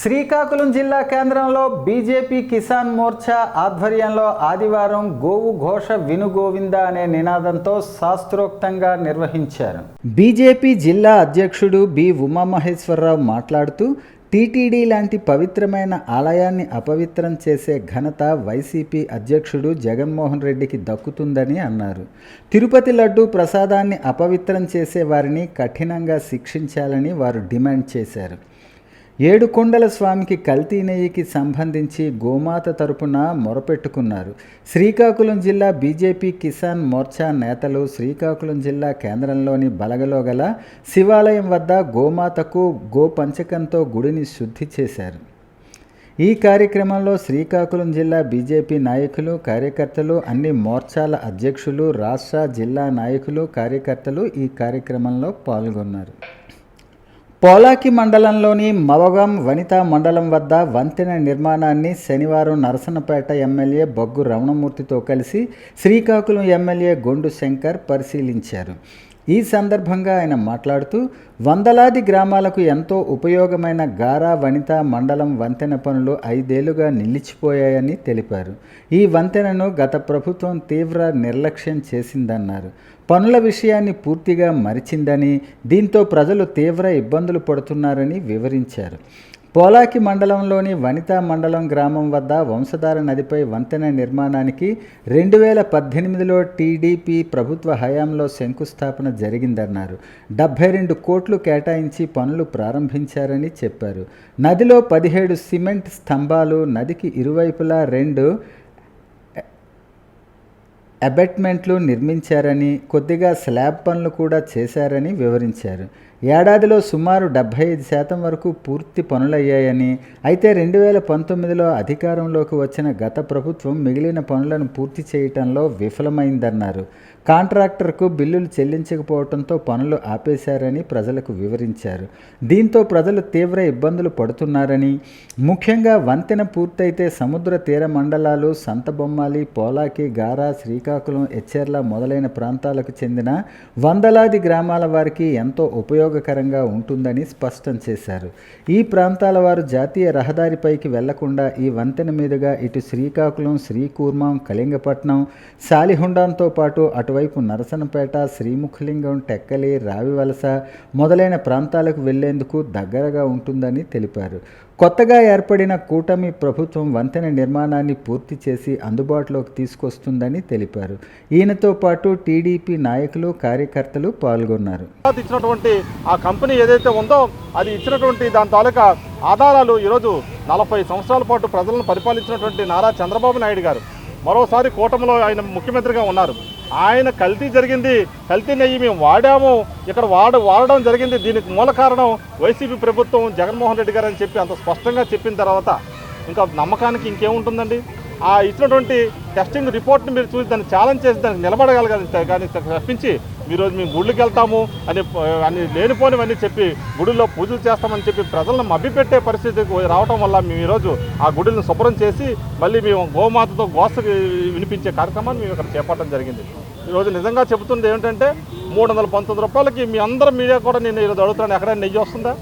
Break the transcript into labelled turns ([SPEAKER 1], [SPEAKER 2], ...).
[SPEAKER 1] శ్రీకాకుళం జిల్లా కేంద్రంలో బీజేపీ కిసాన్ మోర్చా ఆధ్వర్యంలో ఆదివారం గోవు ఘోష వినుగోవింద అనే నినాదంతో శాస్త్రోక్తంగా నిర్వహించారు. బీజేపీ జిల్లా అధ్యక్షుడు బి ఉమామహేశ్వరరావు మాట్లాడుతూ టీటీడీ లాంటి పవిత్రమైన ఆలయాన్ని అపవిత్రం చేసే ఘనత వైసీపీ అధ్యక్షుడు జగన్మోహన్ రెడ్డికి దక్కుతుందని అన్నారు. తిరుపతి లడ్డు ప్రసాదాన్ని అపవిత్రం చేసే వారిని కఠినంగా శిక్షించాలని వారు డిమాండ్ చేశారు. ఏడుకొండల స్వామికి కల్తీ నెయ్యికి సంబంధించి గోమాత తరపున మొరపెట్టుకున్నారు. శ్రీకాకుళం జిల్లా బీజేపీ కిసాన్ మోర్చా నేతలు శ్రీకాకుళం జిల్లా కేంద్రంలోని బలగలో గల శివాలయం వద్ద గోమాతకు గోపంచకంతో గుడిని శుద్ధి చేశారు. ఈ కార్యక్రమంలో శ్రీకాకుళం జిల్లా బీజేపీ నాయకులు కార్యకర్తలు అన్ని మోర్చాల అధ్యక్షులు రాష్ట్ర జిల్లా నాయకులు కార్యకర్తలు ఈ కార్యక్రమంలో పాల్గొన్నారు. పోలాకి మండలంలోని మవగం వనితా మండలం వద్ద వంతెన నిర్మాణాన్ని శనివారం నరసనపేట ఎమ్మెల్యే బొగ్గు రమణమూర్తితో కలిసి శ్రీకాకుళం ఎమ్మెల్యే గొండు శంకర్ పరిశీలించారు. ఈ సందర్భంగా ఆయన మాట్లాడుతూ వందలాది గ్రామాలకు ఎంతో ఉపయోగమైన గారా వనిత మండలం వంతెన పనులు ఐదేళ్ళుగా నిలిచిపోయాయని తెలిపారు. ఈ వంతెనను గత ప్రభుత్వం తీవ్ర నిర్లక్ష్యం చేసిందన్నారు. పనుల విషయాన్ని పూర్తిగా మరిచిందని దీంతో ప్రజలు తీవ్ర ఇబ్బందులు పడుతున్నారని వివరించారు. పోలాకి మండలంలోని వనితా మండలం గ్రామం వద్ద వంశధార నదిపై వంతెన నిర్మాణానికి రెండు వేల పద్దెనిమిదిలో టీడీపీ ప్రభుత్వ హయాంలో శంకుస్థాపన జరిగిందన్నారు. డెబ్బై రెండు కోట్లు కేటాయించి పనులు ప్రారంభించారని చెప్పారు. నదిలో పదిహేడు సిమెంట్ స్తంభాలు నదికి ఇరువైపులా రెండు అబెట్మెంట్లు నిర్మించారని కొద్దిగా స్లాబ్ పనులు కూడా చేశారని వివరించారు. ఏడాదిలో సుమారు డెబ్బై ఐదు శాతం వరకు పూర్తి పనులయ్యాయని అయితే రెండు వేల పంతొమ్మిదిలో అధికారంలోకి వచ్చిన గత ప్రభుత్వం మిగిలిన పనులను పూర్తి చేయటంలో విఫలమైందన్నారు. కాంట్రాక్టర్కు బిల్లులు చెల్లించకపోవడంతో పనులు ఆపేశారని ప్రజలకు వివరించారు. దీంతో ప్రజలు తీవ్ర ఇబ్బందులు పడుతున్నారని ముఖ్యంగా వంతెన పూర్తయితే సముద్ర తీర మండలాలు సంతబొమ్మాలి పోలాకి గారా శ్రీ శ్రీకాకుళం ఎచ్చెర్ల మొదలైన ప్రాంతాలకు చెందిన వందలాది గ్రామాల వారికి ఎంతో ఉపయోగకరంగా ఉంటుందని స్పష్టం చేశారు. ఈ ప్రాంతాల వారు జాతీయ రహదారిపైకి వెళ్ళకుండా ఈ వంతెన మీదుగా ఇటు శ్రీకాకుళం శ్రీకూర్మం కళింగపట్నం శాలిహుండంతో పాటు అటువైపు నరసనపేట శ్రీముఖలింగం టెక్కలి రావివలస మొదలైన ప్రాంతాలకు వెళ్ళేందుకు దగ్గరగా ఉంటుందని తెలిపారు. కొత్తగా ఏర్పడిన కూటమి ప్రభుత్వం వంతెన నిర్మాణాన్ని పూర్తి చేసి అందుబాటులోకి తీసుకొస్తుందని తెలిపారు. ఈయనతో పాటు టీడీపీ నాయకులు కార్యకర్తలు పాల్గొన్నారు.
[SPEAKER 2] ఇచ్చినటువంటి ఆ కంపెనీ ఏదైతే ఉందో అది ఇచ్చినటువంటి దాని తాలూకా ఆధారాలు ఈరోజు నలభై సంవత్సరాల పాటు ప్రజలను పరిపాలించినటువంటి నారా చంద్రబాబు నాయుడు గారు. మరోసారి కూటమిలో ఆయన ముఖ్యమంత్రిగా ఉన్నారు. ఆయన కల్తీ జరిగింది కల్తీ నెయ్యి మేము వాడాము. ఇక్కడ వాడ వాడడం జరిగింది. దీనికి మూల కారణం వైసీపీ ప్రభుత్వం జగన్మోహన్ రెడ్డి గారు అని చెప్పి అంత స్పష్టంగా చెప్పిన తర్వాత ఇంకా నమ్మకానికి ఇంకేముంటుందండి? ఆ ఇచ్చినటువంటి టెస్టింగ్ రిపోర్ట్ని మీరు చూసి దాన్ని ఛాలెంజ్ చేసి దానికి నిలబడగలగాలి కానీ తప్పించి ఈరోజు మేము గుళ్ళకి వెళ్తాము అని అని లేనిపోనివన్నీ చెప్పి గుడిలో పూజలు చేస్తామని చెప్పి ప్రజలను మభ్యపెట్టే పరిస్థితికి రావడం వల్ల మేము ఈరోజు ఆ గుడిని శుభ్రం చేసి మళ్ళీ మేము గోమాతతో గోస వినిపించే కార్యక్రమాన్ని మేము ఇక్కడ చేపట్టడం జరిగింది. ఈరోజు నిజంగా చెబుతుంది ఏంటంటే మూడు వందల పంతొమ్మిది రూపాయలకి మీ అందరం మీడియా కూడా నేను ఈరోజు అడుగుతున్నాను. ఎక్కడైనా నెయ్యి వస్తుందా?